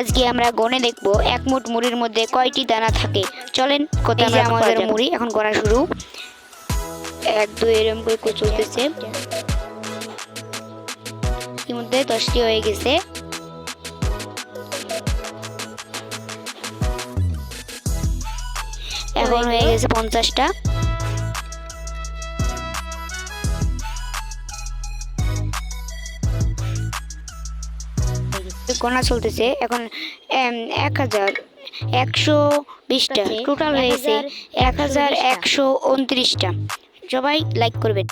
আজকে আমরা গনে দেখব এক মুঠ মুড়ির মধ্যে কয়টি দানা থাকে। চলেন কোথায় আমাদের মুড়ি এখন করা শুরু। এক দুই এরকম করে করে চলতেছে। ইতিমধ্যে দশটি হয়ে গেছে। এখন হয়ে গেছে পঞ্চাশটা। গোনা চলতেছে। এখন এক হাজার একশো বিশটা। টোটাল হয়েছে এক হাজার একশো উনত্রিশটা। সবাই লাইক করবেন।